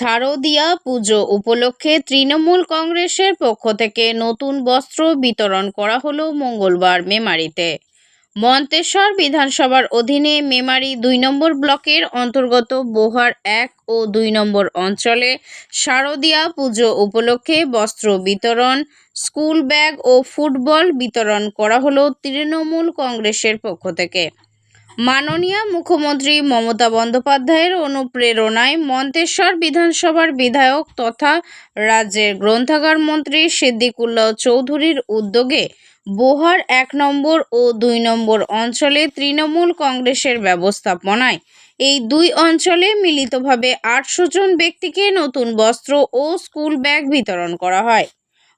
শারদীয়া পুজো উপলক্ষে তৃণমূল কংগ্রেসের পক্ষ থেকে নতুন বস্ত্র বিতরণ করা হলো মঙ্গলবার মেমারিতে। মন্তেশ্বর বিধানসভার অধীনে মেমারি দুই নম্বর ব্লকের অন্তর্গত বোহার এক ও দুই নম্বর অঞ্চলে শারদীয়া পুজো উপলক্ষে বস্ত্র বিতরণ, স্কুল ব্যাগ ও ফুটবল বিতরণ করা হলো তৃণমূল কংগ্রেসের পক্ষ থেকে। মাননীয় মুখ্যমন্ত্রী মমতা বন্দ্যোপাধ্যায়ের অনুপ্রেরণায় মন্তেশ্বর বিধানসভার বিধায়ক তথা রাজ্যের গ্রন্থাগার মন্ত্রী সিদ্দিকুল্লাহ চৌধুরীর উদ্যোগে বোহার এক নম্বর ও দুই নম্বর অঞ্চলে তৃণমূল কংগ্রেসের ব্যবস্থাপনায় এই দুই অঞ্চলে মিলিতভাবে আটশো জন ব্যক্তিকে নতুন বস্ত্র ও স্কুল ব্যাগ বিতরণ করা হয়।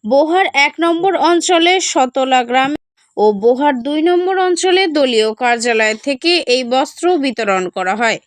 বোহার এক নম্বর অঞ্চলে শতলা গ্রামে ও বোহার দুই নম্বর অঞ্চলে দলীয় কার্যালয় থেকে এই বস্ত্র বিতরণ করা হয়।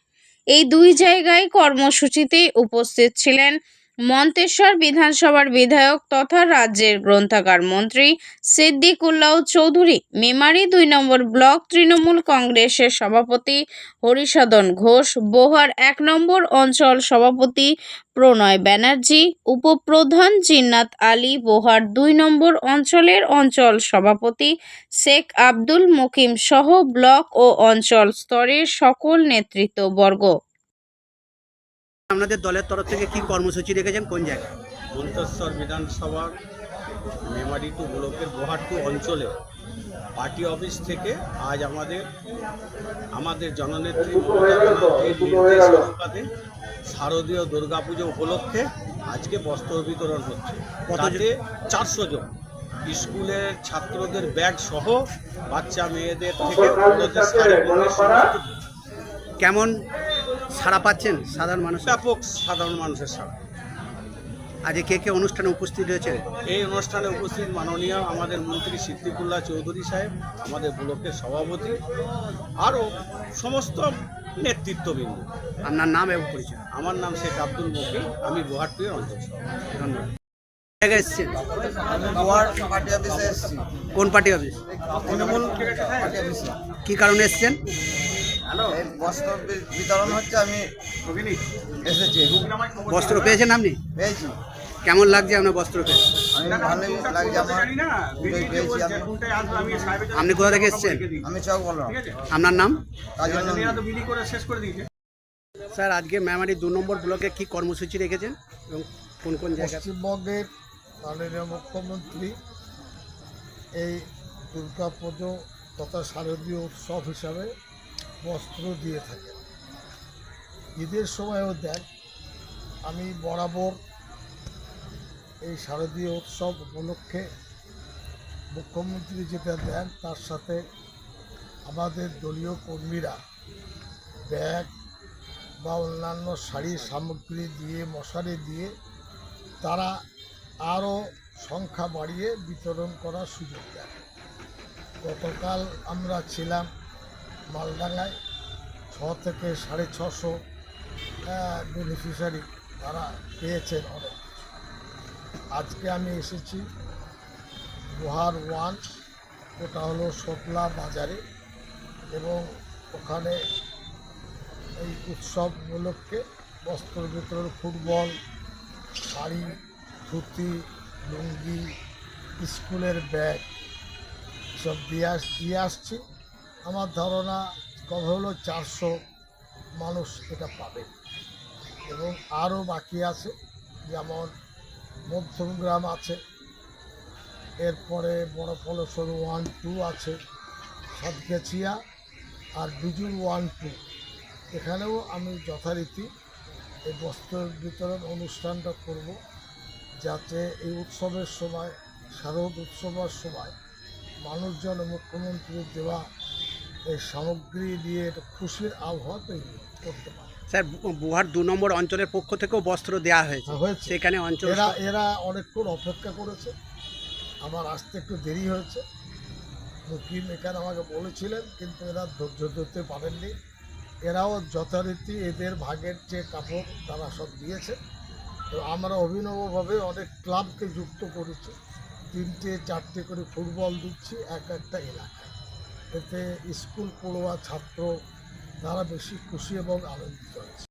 এই দুই জায়গায় কর্মসূচিতে উপস্থিত ছিলেন মন্তেশ্বর বিধানসভার বিধায়ক তথা রাজ্যের গ্রন্থাগার মন্ত্রী সিদ্দিকুল্লাহ চৌধুরী মেমারি দুই নম্বর ব্লক তৃণমূল কংগ্রেসের সভাপতি হরিসদন ঘোষ, বোহার এক নম্বর অঞ্চল সভাপতি প্রণয় ব্যানার্জি, উপপ্রধান জিন্নাত আলী, বোহার দুই নম্বর অঞ্চলের অঞ্চল সভাপতি শেখ আব্দুল মকিম সহ ব্লক ও অঞ্চল স্তরের সকল নেতৃত্ববর্গ। আপনাদের দলের তরফ থেকে কি কর্মসূচি রেখেছেন? কোন জায়গায়? মন্তেশ্বর বিধানসভার মেমারি টু ব্লকের বোহাট্টু অঞ্চলে পার্টি অফিস থেকে আজ আমাদের আমাদের জননেত্রী অনুপাতে শারদীয় দুর্গাপুজো উপলক্ষে আজকে বস্ত্র বিতরণ হচ্ছে। কতজন? তাতে চারশো জন। স্কুলের ছাত্রদের ব্যাগ সহ বাচ্চা মেয়েদের থেকে কেমন সাড়া পাচ্ছেন? সাধারণ মানুষ? ব্যাপক সাধারণ মানুষের সাথে আজকে কে কে অনুষ্ঠানে উপস্থিত হয়েছে এই অনুষ্ঠানে উপস্থিত মাননীয় আমাদের মন্ত্রী সিদ্দিকুল্লাহ চৌধুরী সাহেব আমাদের ব্লকের সভাপতি আরও সমস্ত নেতৃত্ববৃন্দ। আপনার নাম এবং পরিচয়? আমার নাম শেখ আব্দুল মকি আমি গুয়াহাটির অঞ্চল। ধন্যবাদ। জায়গায় এসছেন? কোন পার্টি অফিস। কি কারণে এসছেন? বস্ত্র বিতরণ হচ্ছে আমি এসেছি। বস্ত্র পেয়েছেন আপনি? পেয়েছি। কেমন লাগছে আপনার বস্ত্র পেয়ে? আপনি কোথা থেকে এসছেন? আমি চক বললাম আপনার নাম? স্যার আজকে মেমারি দু নম্বর ব্লকে কি কর্মসূচি রেখেছেন এবং কোন কোন জায়গায়? পশ্চিমবঙ্গের মাননীয় মুখ্যমন্ত্রী এই দুর্গা পুজো তথা শারদীয় উৎসব হিসাবে বস্ত্র দিয়ে থাকেন ঈদের সময়ও দেন আমি বরাবর এই শারদীয় উৎসব উপলক্ষে মুখ্যমন্ত্রী যেটা দেন, তার সাথে আমাদের দলীয় কর্মীরা ব্যাগ বা অন্যান্য শাড়ি সামগ্রী দিয়ে, মশারি দিয়ে তারা আরও সংখ্যা বাড়িয়ে বিতরণ করার সুযোগ দেয়। গতকাল আমরা ছিলাম মালডাঙ্গায় ছ থেকে সাড়ে ছশো বেনিফিশিয়ারি তারা পেয়েছেন অনেক আজকে আমি এসেছি গুহার ওয়ান, ওটা হলো শোকলা বাজারে এবং ওখানে এই উৎসব উপলক্ষে বস্ত্র বিতরণ, ফুটবল, শাড়ি, ধুতি, লুঙ্গি, স্কুলের ব্যাগ, সব দিয়ে আস, দিয়ে আসছি। আমার ধারণা কথা হলো চারশো মানুষ এটা পাবে। এবং আরও বাকি আছে, যেমন মধ্যমগ্রাম আছে, এরপরে বড় ফলসর ওয়ান টু আছে, সাতগেছিয়া আর বিজুর ওয়ান টু। এখানেও আমি যথারীতি এই বস্ত্র বিতরণ অনুষ্ঠানটা করব, যাতে এই উৎসবের সময় শারদ উৎসবের সময় মানুষজন মুখ্যমন্ত্রীর দেওয়া এই সামগ্রী দিয়ে একটা খুশির আবহাওয়া তৈরি করতে পারে। স্যার বুহার দু নম্বর অঞ্চলের পক্ষ থেকেও বস্ত্র দেওয়া হয়েছে। হয়েছে। সেখানে অঞ্চল এরা এরা অনেকক্ষণ অপেক্ষা করেছে। আমার আসতে একটু দেরি হয়েছে। মুকিম এখানে আমাকে বলেছিলেন কিন্তু এরা ধৈর্য ধরতে পারেননি। এরাও যথারীতি এদের ভাগের যে কাপড় তারা সব দিয়েছে। তো আমরা অভিনবভাবে অনেক ক্লাবকে যুক্ত করেছি। তিনটে চারটে করে ফুটবল দিচ্ছি এক একটা এলাকায়। এতে স্কুল পড়ুয়া ছাত্র তারা বেশি খুশি এবং আনন্দিত হয়েছে।